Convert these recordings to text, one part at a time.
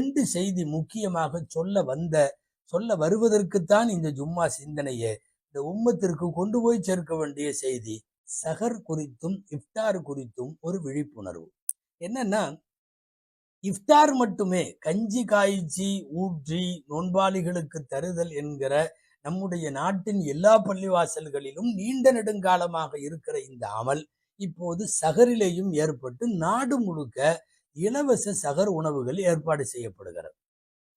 ரெண்டு செய்தி முக்கியமாக சொல்ல வந்த சொல்ல வருவதற்குத்தான் இந்த ஜும்மா சிந்தனையே. இந்த உம்மத்திற்கு கொண்டு போய் சேர்க்க வேண்டிய செய்தி சஹர் குறித்தும் இஃப்தார் குறித்தும் ஒரு விழிப்புணர்வு. என்னன்னா இஃப்தார் மட்டுமே கஞ்சி காய்ச்சி ஊற்றி நோன்பாளிகளுக்கு தருதல் என்கிற நம்முடைய நாட்டின் எல்லா பள்ளிவாசல்களிலும் நீண்ட நெடுங்காலமாக இருக்கிற இந்த அமல் இப்போது சகரிலேயும் ஏற்பட்டு நாடு முழுக்க இலவச சகர் உணவுகள் ஏற்பாடு செய்யப்படுகிறது.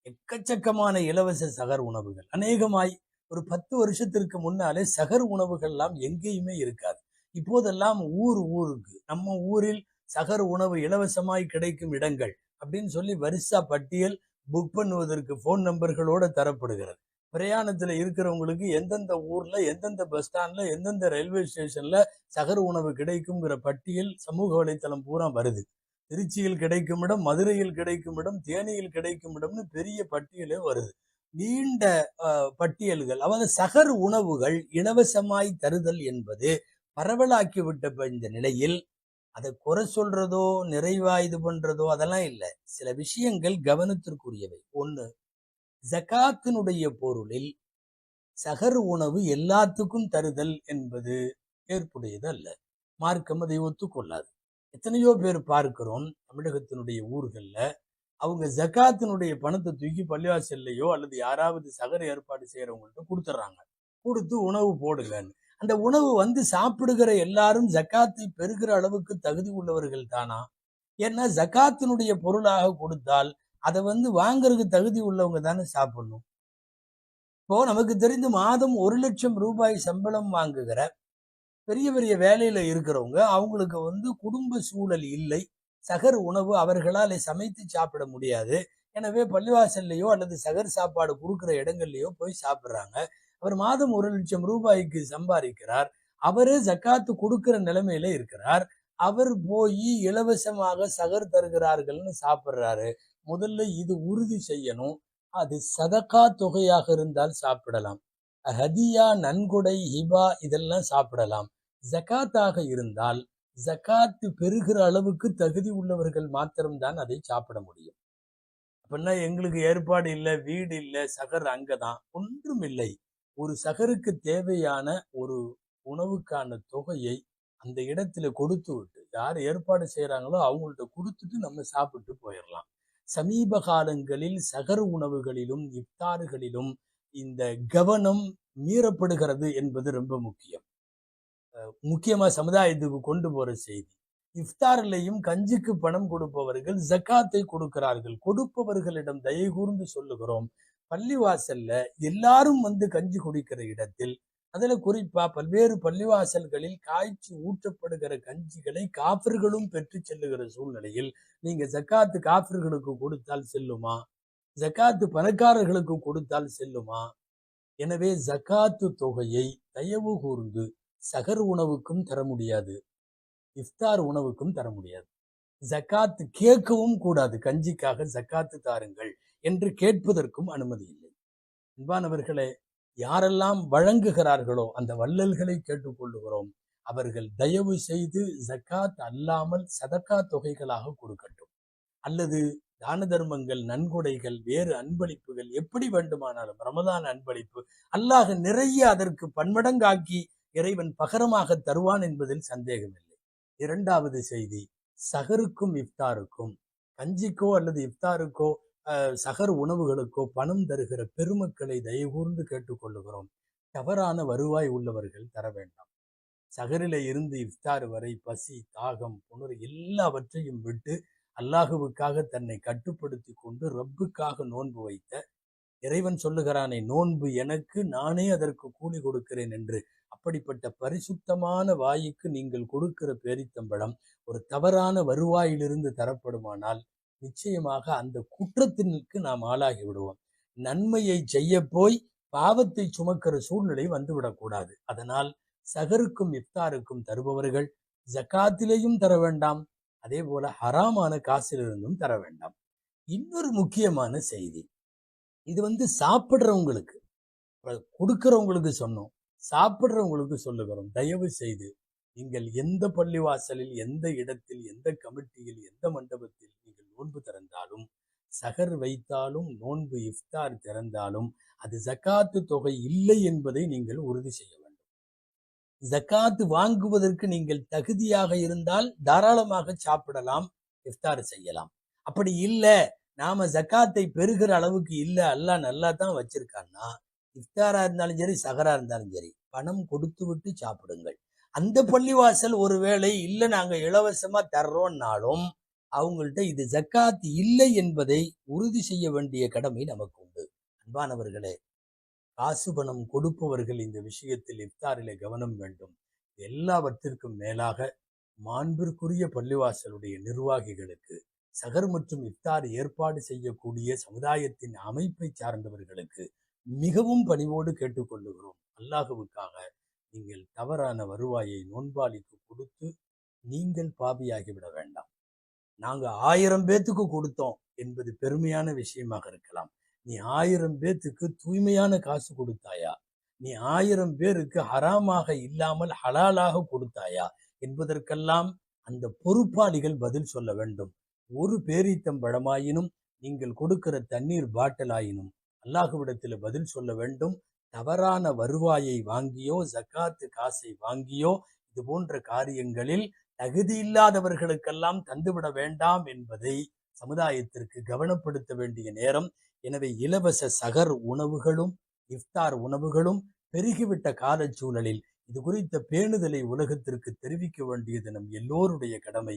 எக்கச்சக்கமான இலவச சகர் உணவுகள். அநேகமாய் ஒரு பத்து வருஷத்திற்கு முன்னாலே சகர் உணவுகள்லாம் எங்கேயுமே இருக்காது. இப்போதெல்லாம் ஊர் ஊருக்கு நம்ம ஊரில் சகர் உணவு இலவசமாய் கிடைக்கும் இடங்கள் அப்படின்னு சொல்லி வரிசா பட்டியல் புக் பண்ணுவதற்கு ஃபோன் நம்பர்களோட தரப்படுகிறது. பிரயாணத்துல இருக்கிறவங்களுக்கு எந்தெந்த ஊர்ல எந்தெந்த பஸ் ஸ்டாண்ட்ல எந்தெந்த ரயில்வே ஸ்டேஷன்ல சகர் உணவு கிடைக்குங்கிற பட்டியல் சமூக வலைத்தளம் பூரா வருது. திருச்சியில் கிடைக்கும் இடம் மதுரையில் கிடைக்கும் இடம் தேனியில் கிடைக்கும் இடம்னு பெரிய பட்டியலே வருது. நீண்ட பட்டியல்கள். அதாவது சகர் உணவுகள் இலவசமாய் தருதல் என்பது பரவலாக்கி விட்ட இந்த நிலையில் அதை குறை சொல்றதோ நிறைவா இது பண்றதோ அதெல்லாம் இல்லை. சில விஷயங்கள் கவனத்திற்குரியவை. ஒன்று ஜகாத்தினுடைய பொருளில் சகர் உணவு எல்லாத்துக்கும் தருதல் என்பது ஏற்புடையது அல்ல மார்க்கம் அதை ஒத்துக்கொள்ளாது. எத்தனையோ பேர் பார்க்கிறோம் தமிழகத்தினுடைய ஊர்கள்ல. அவங்க ஜகாத்தினுடைய பணத்தை தூக்கி பள்ளிவாசல்லையோ அல்லது யாராவது சகர ஏற்பாடு செய்கிறவங்கள்ட்ட கொடுத்துட்றாங்க கொடுத்து உணவு போடுங்கன்னு. அந்த உணவு வந்து சாப்பிடுகிற எல்லாரும் ஜக்காத்தை பெறுகிற அளவுக்கு தகுதி உள்ளவர்கள் தானா? ஏன்னா ஜக்காத்தினுடைய பொருளாக கொடுத்தால் அதை வந்து வாங்குறதுக்கு தகுதி உள்ளவங்க தானே சாப்பிடணும். இப்போ நமக்கு தெரிந்து மாதம் ஒரு லட்சம் ரூபாய் சம்பளம் வாங்குகிற பெரிய பெரிய வேலையில இருக்கிறவங்க அவங்களுக்கு வந்து குடும்ப சூழல் இல்லை. சகர் உணவு அவர்களால் சமைத்து சாப்பிட முடியாது. எனவே பள்ளிவாசல்லையோ அல்லது சகர் சாப்பாடு கொடுக்குற இடங்கள்லையோ போய் சாப்பிட்றாங்க. அவர் மாதம் ஒரு லட்சம் ரூபாய்க்கு சம்பாதிக்கிறார். அவரே ஜக்காத்து கொடுக்கிற நிலைமையில இருக்கிறார். அவர் போய் இலவசமாக சகர் தருகிறார்கள்னு சாப்பிட்றாரு. முதல்ல இது உறுதி செய்யணும். அது சதக்கா தொகையாக இருந்தால் சாப்பிடலாம். ஹதியா நன்கொடை ஹிபா இதெல்லாம் சாப்பிடலாம். ஜகாத்தாக இருந்தால் ஜக்காத்து பெறுகிற அளவுக்கு தகுதி உள்ளவர்கள் மாத்திரம்தான் அதை சாப்பிட முடியும். அப்படின்னா எங்களுக்கு ஏற்பாடு இல்லை வீடு இல்லை சகர் அங்கதான். ஒன்றும் இல்லை ஒரு சகருக்கு தேவையான ஒரு உணவுக்கான தொகையை அந்த இடத்துல கொடுத்து விட்டு யார் ஏற்பாடு செய்கிறாங்களோ அவங்கள்ட்ட கொடுத்துட்டு நம்ம சாப்பிட்டு போயிடலாம் சமீப காலங்களில் சகர் உணவுகளிலும் இப்தாறுகளிலும் இந்த கவனம் மீறப்படுகிறது என்பது ரொம்ப முக்கியம். முக்கியமாக முக்கியமா சமுதாயத்துக்கு கொண்டு போற செய்தி. இஃப்தாரிலையும் கஞ்சிக்கு பணம் கொடுப்பவர்கள் ஜக்காத்தை கொடுக்கிறார்கள். கொடுப்பவர்களிடம் தயை கூர்ந்து சொல்லுகிறோம். பள்ளிவாசல்ல எல்லாரும் வந்து கஞ்சி குடிக்கிற இடத்தில் அதுல குறிப்பா பல்வேறு பள்ளிவாசல்களில் காய்ச்சி ஊற்றப்படுகிற கஞ்சிகளை காஃபிர்களும் பெற்று செல்லுகிற சூழ்நிலையில் நீங்க ஜக்காத்து காஃபிர்களுக்கு கொடுத்தால் செல்லுமா? ஜக்காத்து பணக்காரர்களுக்கு கொடுத்தால் செல்லுமா? எனவே ஜக்காத்து தொகையை தயவு கூர்ந்து சகர் உணவுக்கும் தர முடியாது. இஃப்தார் உணவுக்கும் தர முடியாது. ஜக்காத்து கேட்கவும் கூடாது. கஞ்சிக்காக ஜக்காத்து தாருங்கள் என்று கேட்பதற்கும் அனுமதி இல்லை. அன்பானவர்களே யாரெல்லாம் வழங்குகிறார்களோ அந்த வள்ளல்களை கேட்டுக்கொள்ளுகிறோம். அவர்கள் தயவு செய்து ஜக்காத் அல்லாமல் சதக்கா தொகைகளாக கொடுக்கட்டும். அல்லது தான தர்மங்கள் நன்கொடைகள் வேறு அன்பளிப்புகள் எப்படி வேண்டுமானாலும் ரமதான் அன்பளிப்பு. அல்லாஹ் நிறைய அதற்கு பன்மடங்காக்கி இறைவன் பகரமாக தருவான் என்பதில் சந்தேகமில்லை. இரண்டாவது செய்தி சகருக்கும் இஃப்தாருக்கும் கஞ்சிக்கோ அல்லது இஃப்தாருக்கோ அஹ், சகர் உணவுகளுக்கோ பணம் தருகிற பெருமக்களை தயவுகூர்ந்து கேட்டுக்கொள்ளுகிறோம். தவறான வருவாய் உள்ளவர்கள் தர வேண்டாம். சகரில இருந்து இஃப்தார் வரை பசி தாகம் புணர் எல்லாவற்றையும் விட்டு அல்லாஹுவுக்காக தன்னை கட்டுப்படுத்தி கொண்டு ரப்புக்காக நோன்பு வைத்த இறைவன் சொல்லுகிறானே நோன்பு எனக்கு நானே அதற்கு கூலி கொடுக்கிறேன் என்று. அப்படிப்பட்ட பரிசுத்தமான வாய்க்கு நீங்கள் கொடுக்கிற பேரித்தம்பழம் ஒரு தவறான வருவாயிலிருந்து தரப்படுமானால் நிச்சயமாக அந்த குற்றத்திற்கு நாம் ஆளாகி விடுவோம். நன்மையை செய்ய போய் பாவத்தை சுமக்கிற சூழ்நிலை வந்துவிடக்கூடாது அதனால் சகருக்கும் இஃப்தாருக்கும் தருபவர்கள் ஜக்காத்திலேயும் தர வேண்டாம். அதே போல ஹராமான காசிலிருந்தும் தர வேண்டாம். இன்னொரு முக்கியமான செய்தி. இது வந்து சாப்பிட்றவங்களுக்கு கொடுக்கிறவங்களுக்கு சொன்னோம். சாப்பிட்றவங்களுக்கு சொல்லுகிறோம். தயவு செய்து நீங்கள் எந்த பள்ளிவாசலில் எந்த இடத்தில் எந்த கமிட்டியில் எந்த மண்டபத்தில் நீங்கள் நோன்பு திறந்தாலும் சகர் வைத்தாலும் நோன்பு இஃப்தார் திறந்தாலும் அது ஜக்காத்து தொகை இல்லை என்பதை நீங்கள் உறுதி செய்யலாம் ஜக்காத்து வாங்குவதற்கு நீங்கள் தகுதியாக இருந்தால் தாராளமாக சாப்பிடலாம் இஃப்தார் செய்யலாம். அப்படி இல்லை நாம ஜக்காத்தை பெறுகிற அளவுக்கு இல்லை அல்லா நல்லா தான் வச்சிருக்கான்னா இஃப்தாரா இருந்தாலும் சரி சகரா இருந்தாலும் சரி பணம் கொடுத்து விட்டு சாப்பிடுங்கள். அந்த பள்ளிவாசல் ஒருவேளை இல்லை நாங்க இலவசமா தர்றோம்னாலும் அவங்கள்ட்ட இது ஜக்காத் இல்லை என்பதை உறுதி செய்ய வேண்டிய கடமை நமக்கு உண்டு. அன்பானவர்களே காசு பணம் கொடுப்பவர்கள் இந்த விஷயத்தில் இஃப்தாரில கவனம் வேண்டும். எல்லாவற்றிற்கும் மேலாக மாண்பிற்குரிய பள்ளிவாசலுடைய நிர்வாகிகளுக்கு சகர் மற்றும் இஃப்தார் ஏற்பாடு செய்யக்கூடிய சமுதாயத்தின் அமைப்பை சார்ந்தவர்களுக்கு மிகவும் பணிவோடு கேட்டுக்கொள்ளுகிறோம். அல்லாஹுவுக்காக நீங்கள் தவறான வருவாயை நோன்பாளிக்கு கொடுத்து நீங்கள் பாபியாகிவிட வேண்டாம். நாங்க ஆயிரம் பேத்துக்கு கொடுத்தோம் என்பது பெருமையான விஷயமாக இருக்கலாம். நீ ஆயிரம் பேத்துக்கு தூய்மையான காசு கொடுத்தாயா? நீ ஆயிரம் பேருக்கு ஹராமாக இல்லாமல் ஹலாலாக கொடுத்தாயா? என்பதற்கெல்லாம் அந்த பொறுப்பாளிகள் பதில் சொல்ல வேண்டும். ஒரு பேரீத்தம்பழமாயினும் நீங்கள் கொடுக்கிற தண்ணீர் பாட்டிலாயினும் அல்லாஹுவிடத்தில் பதில் சொல்ல வேண்டும். தவறான வருவாயை வாங்கியோ ஜக்காத்து காசை வாங்கியோ இது போன்ற காரியங்களில் தகுதி இல்லாதவர்களுக்கெல்லாம் தந்துவிட வேண்டாம் என்பதை சமுதாயத்திற்கு கவனப்படுத்த வேண்டிய நேரம். எனவே இலவச சகர் உணவுகளும் இஃப்தார் உணவுகளும் பெருகிவிட்ட காலச்சூழலில் இது குறித்த பேணுதலை உலகத்திற்கு தெரிவிக்க வேண்டியது நம் எல்லோருடைய கடமை.